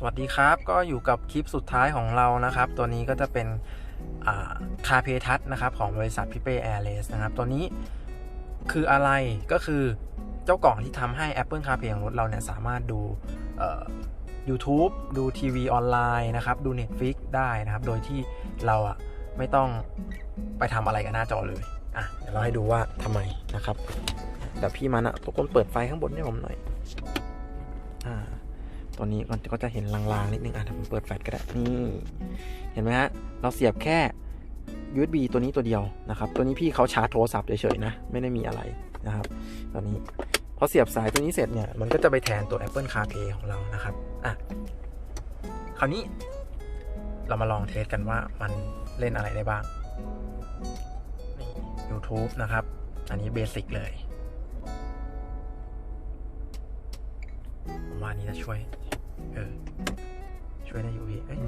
สวัสดีครับก็อยู่กับคลิปสุดท้ายของเรานะครับ ตัวนี้ก็จะเป็นคาเพทัศนะครับของบริษัทพิเป้แอร์เลสนะครับ ตัวนี้คืออะไรก็คือเจ้ากล่องที่ทำให้ Apple CarPlay ของรถเราเนี่ยสามารถดูเอ่อ YouTube ดูทีวีออนไลน์นะครับ ดู Netflix ได้นะครับ โดยที่เราอะไม่ต้องไปทำอะไรกับหน้าจอเลยอะเดี๋ยวเราให้ดูว่าทำไมนะครับเดี๋ยวพี่มานอะทุกคนเปิดไฟข้างบนให้ผมหน่อยอ่า ตัวนี้มันก็จะเห็นลางๆ นิดนึงอะถ้าผมเปิดแฟลชก็ได้นี่เห็นไหมฮะเราเสียบแค่ USB ตัวนี้ตัวเดียวนะครับ ตัวนี้พี่เขาชาร์จโทรศัพท์เฉยๆนะ ไม่ได้มีอะไรนะครับ ตัวนี้พอเสียบสายตัวนี้เสร็จเนี่ย มันก็จะไปแทนตัว Apple CarPlay ของเรานะครับอะคราวนี้เรามาลองเทสกันว่ามันเล่นอะไรได้บ้างนี่ YouTube นะครับ อันนี้เบสิกเลย มว่าอันนี้จะช่วย เออ ช่วยได้อยู่พี่เอ้ย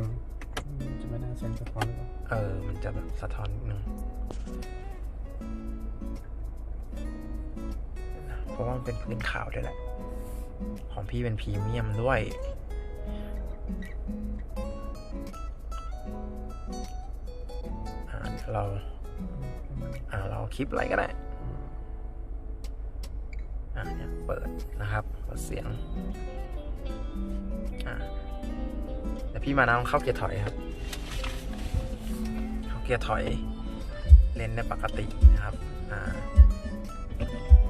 จะไม่น่าเซ็นสะท้อนหรือเปล่าเออ มันจะแบบสะท้อนนิดนึงเพราะว่ามันเป็นพื้นขาวด้วยแหละ ของพี่เป็นพรีเมียมด้วยอ่าเดี๋ยวเรา อ่า เราคลิปอะไรก็ได้อ่าเนี่ยเปิดนะครับเปิดเสียงอ่า เดี๋ยวพี่มานะลองเข้าเกียร์ถอยครับ เข้าเกียร์ถอยเล่นได้ปกตินะครับอ่า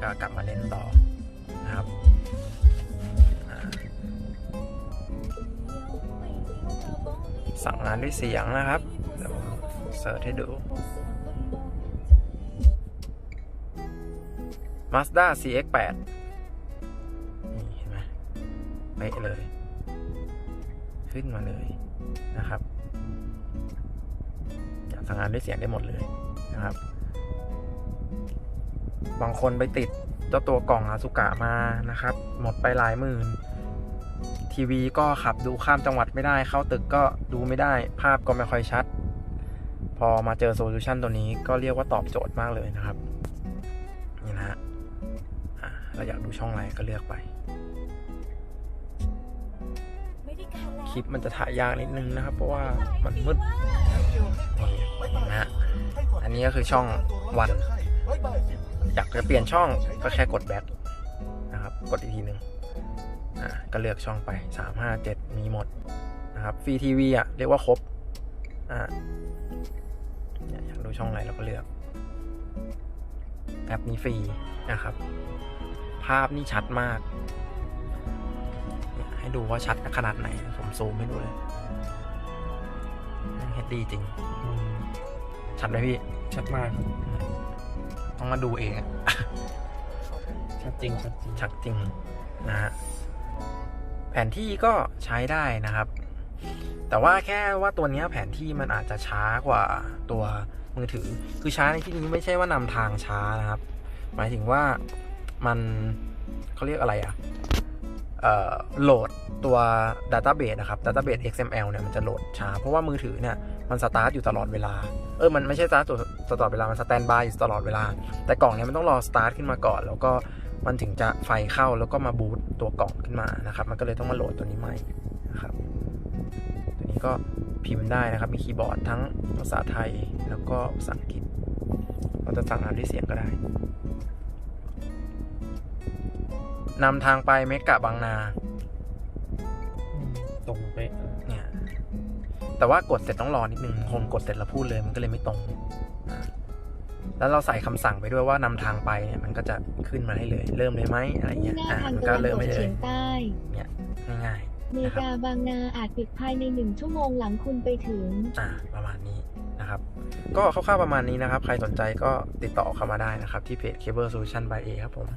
ก็กลับมาเล่นต่อนะครับสั่งงานด้วยเสียงนะครับเดี๋ยวเสิร์ชให้ดู Mazda CX-8 นี่เห็นไหม เป๊ะเลย ขึ้นมาเลยนะครับอยากสั่งงานด้วยเสียงได้หมดเลยนะครับ บางคนไปติดเจ้าตัวกล่องอาสุกะมานะครับ หมดไปหลายหมื่น ทีวีก็ขับดูข้ามจังหวัดไม่ได้ เข้าตึกก็ดูไม่ได้ ภาพก็ไม่ค่อยชัด พอมาเจอโซลูชันตัวนี้ก็เรียกว่าตอบโจทย์มากเลยนะครับ นี่นะฮะเราอยากดูช่องอะไรก็เลือกไป คลิปมันจะถ่ายยากนิดนึงนะครับ เพราะว่ามันมืดนี่นไหมฮะอันนี้ก็คือช่องวัน อยากจะเปลี่ยนช่องก็แค่กดแบ็คนะครับ กดอีกทีหนึ่งอ่าก็เลือกช่องไปสามห้าเจ็ดมีหมดนะครับฟรีทีวีอะเรียกว่าครบอ่าอยากดูช่องอะไรเราก็เลือกแอปนี้ฟรีนะครับ ภาพนี่ชัดมาก ให้ดูว่าชัดขนาดไหน ผมซูมให้ดูเลยเฮดดีจริงอืมชัดไหมพี่ ชัดมากครับต้องมาดูเองอะชัดจริง ชัดจริง ชัดจริงนะฮะ แผนที่ก็ใช้ได้นะครับ แต่ว่าแค่ว่าตัวเนี้ยแผนที่มันอาจจะช้ากว่าตัวมือถือ คือช้าในที่นี้ไม่ใช่ว่านำทางช้านะครับ หมายถึงว่ามันเขาเรียกอะไรอะเอ่อ โหลดตัว Database นะครับ Database XML เนี่ยมันจะโหลดช้า เพราะว่ามือถือเนี่ยมันสตาร์ทอยู่ตลอดเวลา เออ มันไม่ใช่สตาร์ทตลอดเวลา มันสแตนบายอยู่ตลอดเวลา แต่กล่องเนี่ยมันต้องรอสตาร์ทขึ้นมาก่อน แล้วก็มันถึงจะไฟเข้าแล้วก็มาบูตตัวกล่องขึ้นมานะครับ มันก็เลยต้องมาโหลดตัวนี้ใหม่นะครับ ตัวนี้ก็พิมพ์ได้นะครับ มีคีย์บอร์ดทั้งภาษาไทยแล้วก็ภาษาอังกฤษ เราจะสั่งงานด้วยเสียงก็ได้ นำทางไปเมกะบางนาอืมตรงเป๊ะเนี่ย แต่ว่ากดเสร็จต้องรอนิดนึงคนกดเสร็จแล้วพูดเลยมันก็เลยไม่ตรงอ่าแล้วเราใส่คำสั่งไปด้วยว่านำทางไปเนี่ยมันก็จะขึ้นมาให้เลย เริ่มเลยไหมอะไรมุ่งเงี้ยหน้าอ่าทางมันตะก็วันเริ่ตมกไม่เลเฉียยงใต้เนี่ยง่ายเมกาบางนาอาจปิดภายในหนึ่งชั่วโมงหลังคุณไปถึงๆอ่าประมาณนี้นะครับก็คร่าวๆประมาณนี้นะครับ ใครสนใจก็ติดต่อเข้ามาได้นะครับ ที่เพจ Cable Solution by A ครับผม